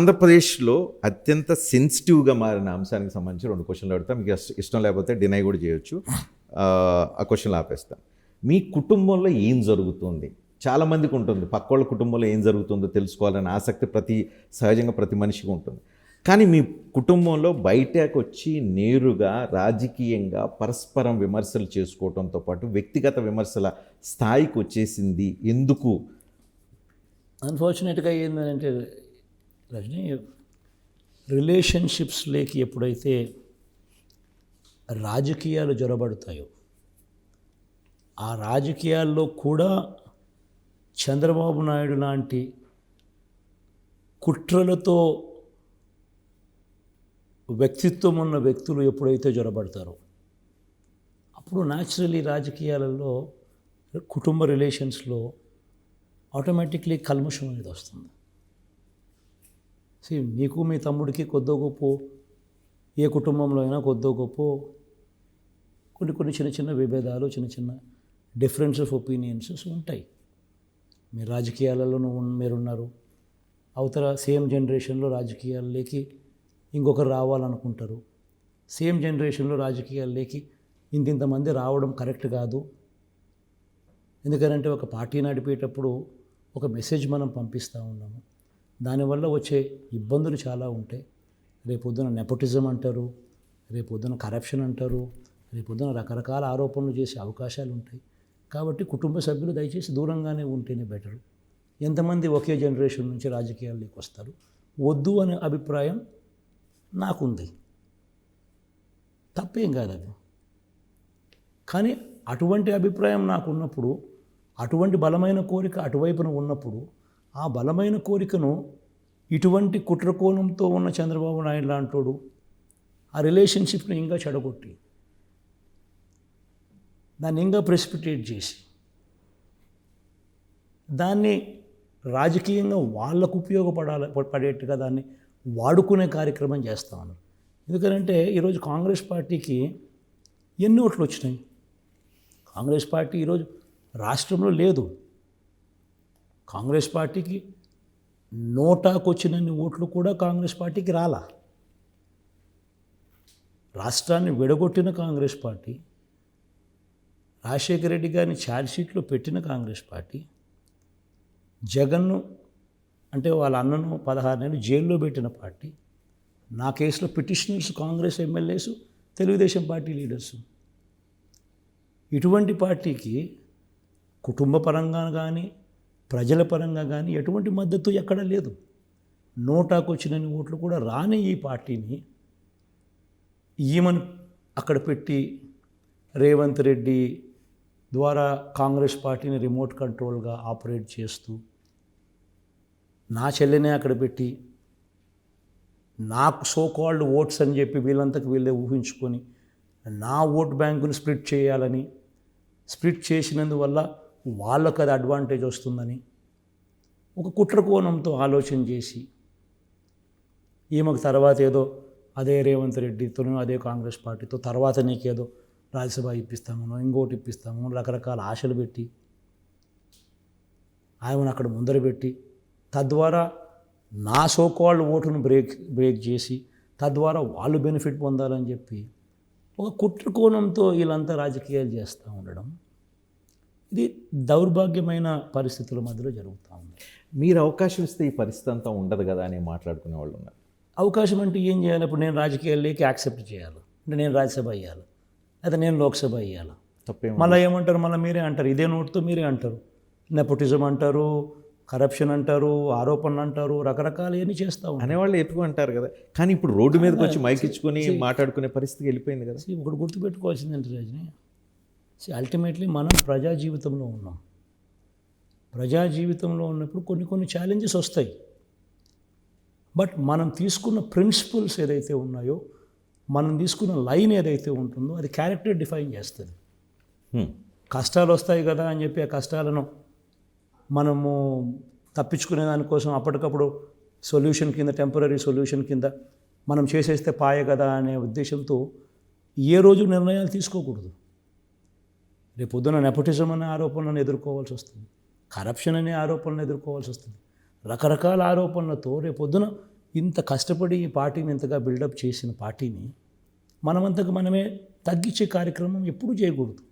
ఆంధ్రప్రదేశ్లో అత్యంత సెన్సిటివ్గా మారిన అంశానికి సంబంధించి రెండు క్వశ్చన్లు అడుగుతా. మీకు ఇష్టం లేకపోతే డినై కూడా చేయొచ్చు. ఆ, క్వశ్చన్లు ఆపేస్తాను మీ కుటుంబంలో ఏం జరుగుతుంది? చాలా మందికి ఉంటుంది. పక్క వాళ్ళ కుటుంబంలో ఏం జరుగుతుందో తెలుసుకోవాలనే ఆసక్తి ప్రతి సహజంగా ప్రతి మనిషికి ఉంటుంది. కానీ మీ కుటుంబంలో బయటకు వచ్చి నేరుగా రాజకీయంగా పరస్పరం విమర్శలు చేసుకోవడంతో పాటు వ్యక్తిగత విమర్శల స్థాయికి వచ్చేసింది. ఎందుకు? అన్ఫార్చునేట్గా ఏంటంటే రజనీ రిలేషన్షిప్స్లోకి ఎప్పుడైతే రాజకీయాలు జొరబడతాయో ఆ రాజకీయాల్లో కూడా చంద్రబాబు నాయుడు లాంటి కుట్రలతో వ్యక్తిత్వం ఉన్న వ్యక్తులు ఎప్పుడైతే జొరబడతారో అప్పుడు న్యాచురలీ రాజకీయాలలో కుటుంబ రిలేషన్స్లో ఆటోమేటిక్లీ కల్ముషం అనేది వస్తుంది. సి మీకు మీ తమ్ముడికి కొద్దో గొప్ప ఏ కుటుంబంలో అయినా కొద్దో గొప్ప కొన్ని కొన్ని చిన్న చిన్న విభేదాలు చిన్న చిన్న డిఫరెన్స్ ఆఫ్ ఒపీనియన్సెస్ ఉంటాయి. మీరు రాజకీయాలలో మీరున్నారు. అవతల సేమ్ జనరేషన్లో రాజకీయాల్లోకి ఇంకొకరు రావాలనుకుంటారు. సేమ్ జనరేషన్లో రాజకీయాల్లోకి ఇంతింతమంది రావడం కరెక్ట్ కాదు. ఎందుకంటే ఒక పార్టీ నడిపేటప్పుడు ఒక మెసేజ్ మనం పంపిస్తూ ఉన్నాము. దానివల్ల వచ్చే ఇబ్బందులు చాలా ఉంటాయి. రేపొద్దున నెపోటిజం అంటారు రేపొద్దున కరప్షన్ అంటారు రేపొద్దున రకరకాల ఆరోపణలు చేసే అవకాశాలు ఉంటాయి. కాబట్టి కుటుంబ సభ్యులు దయచేసి దూరంగానే ఉంటేనే బెటర్. ఎంతమంది ఒకే జనరేషన్ నుంచి రాజకీయాల్లోకి వస్తారు? వద్దు అనే అభిప్రాయం నాకుంది. తప్పేం కాదు అది. కానీ అటువంటి అభిప్రాయం నాకున్నప్పుడు అటువంటి బలమైన కోరిక అటువైపున ఉన్నప్పుడు ఆ బలమైన కోరికను ఇటువంటి కుట్రకోణంతో ఉన్న చంద్రబాబు నాయుడు లాంటోడు ఆ రిలేషన్షిప్ని ఇంకా చెడగొట్టి దాన్ని ఇంకా ప్రెసిపిటేట్ చేసి దాన్ని రాజకీయంగా వాళ్ళకు ఉపయోగపడాలి పడేట్టుగా దాన్ని వాడుకునే కార్యక్రమం చేస్తా ఉన్నారు. ఎందుకంటే ఈరోజు కాంగ్రెస్ పార్టీకి ఎన్ని ఓట్లు వచ్చినాయి? కాంగ్రెస్ పార్టీ ఈరోజు రాష్ట్రంలో లేదు. కాంగ్రెస్ పార్టీకి నోటాకొచ్చినన్ని ఓట్లు కూడా కాంగ్రెస్ పార్టీకి రాలా. రాష్ట్రాన్ని విడగొట్టిన కాంగ్రెస్ పార్టీ రాజశేఖర రెడ్డి గారిని ఛార్జ్షీట్లో పెట్టిన కాంగ్రెస్ పార్టీ జగన్ను అంటే వాళ్ళ అన్నను పదహారు నెలలు జైల్లో పెట్టిన పార్టీ నా కేసులో petitioners Congress MLAs Telugu Desam party leaders. ఇటువంటి పార్టీకి కుటుంబ పరంగా కానీ ప్రజల పరంగా కానీ ఎటువంటి మద్దతు ఎక్కడ లేదు. నోటాకు వచ్చినన్ని ఓట్లు కూడా రాని ఈ పార్టీని ఈమెను అక్కడ పెట్టి రేవంత్ రెడ్డి ద్వారా కాంగ్రెస్ పార్టీని రిమోట్ కంట్రోల్గా ఆపరేట్ చేస్తూ నా చెల్లెనే అక్కడ పెట్టి నాకు సో కాల్డ్ ఓట్స్ అని చెప్పి వీళ్ళంతకు వీళ్ళే ఊహించుకొని నా ఓట్ బ్యాంకుని స్ప్లిట్ చేయాలని స్ప్లిట్ చేసినందువల్ల వాళ్ళకు అది అడ్వాంటేజ్ వస్తుందని ఒక కుట్ర కోణంతో ఆలోచన చేసి ఈమెకు తర్వాత ఏదో అదే రేవంత్ రెడ్డితోనూ అదే కాంగ్రెస్ పార్టీతో తర్వాత నీకేదో రాజ్యసభ ఇప్పిస్తామనో ఇంకోటి ఇప్పిస్తామో రకరకాల ఆశలు పెట్టి ఆమెను అక్కడ ముందర పెట్టి తద్వారా నా సోకాల్డ్ ఓటును బ్రేక్ బ్రేక్ చేసి తద్వారా వాళ్ళు బెనిఫిట్ పొందాలని చెప్పి ఒక కుట్ర కోణంతో వీళ్ళంతా రాజకీయాలు చేస్తూ ఉండడం ఇది దౌర్భాగ్యమైన పరిస్థితుల మధ్యలో జరుగుతూ ఉంది. మీరు అవకాశం ఇస్తే ఈ పరిస్థితి అంతా ఉండదు కదా అని మాట్లాడుకునే వాళ్ళు ఉన్నారు. అవకాశం అంటే ఏం చేయాలి? ఇప్పుడు నేను రాజకీయాల్లోకి యాక్సెప్ట్ చేయాలి. అంటే నేను రాజ్యసభ అయ్యాలి. లేదా నేను లోక్సభ అయ్యాలి. తప్పేం మళ్ళీ ఏమంటారు? మళ్ళీ మీరే అంటారు. ఇదే నోటుతో మీరే అంటారు. నెపోటిజం అంటారు కరప్షన్ అంటారు ఆరోపణలు అంటారు రకరకాలు ఏమి చేస్తూ ఉంటారు. అనేవాళ్ళు ఎక్కువ అంటారు కదా. కానీ ఇప్పుడు రోడ్డు మీదకి వచ్చి మైక్ ఇచ్చుకొని మాట్లాడుకునే పరిస్థితికి వెళ్ళిపోయింది కదా. See, ఒకటి గుర్తుపెట్టుకోవాల్సింది ఏంటి రజని అల్టిమేట్లీ మనం ప్రజా జీవితంలో ఉన్నాం. ప్రజా జీవితంలో ఉన్నప్పుడు కొన్ని కొన్ని ఛాలెంజెస్ వస్తాయి. బట్ మనం తీసుకున్న ప్రిన్సిపల్స్ ఏదైతే ఉన్నాయో మనం తీసుకున్న లైన్ ఏదైతే ఉంటుందో అది క్యారెక్టర్ డిఫైన్ చేస్తుంది. కష్టాలు వస్తాయి కదా అని చెప్పి ఆ కష్టాలను మనము తప్పించుకునే దానికోసం అప్పటికప్పుడు సొల్యూషన్ కింద టెంపరీ సొల్యూషన్ కింద మనం చేసేస్తే పాయ కదా అనే ఉద్దేశంతో ఏ రోజు నిర్ణయాలు తీసుకోకూడదు. రేపు పొద్దున నెపటిజం అనే ఆరోపణలను ఎదుర్కోవాల్సి వస్తుంది. కరప్షన్ అనే ఆరోపణలను ఎదుర్కోవాల్సి వస్తుంది. రకరకాల ఆరోపణలతో రేపు పొద్దున ఇంత కష్టపడి ఈ పార్టీని ఇంతగా బిల్డప్ చేసిన పార్టీని మనమంతకు మనమే తగ్గించే కార్యక్రమం ఎప్పుడూ చేయకూడదు.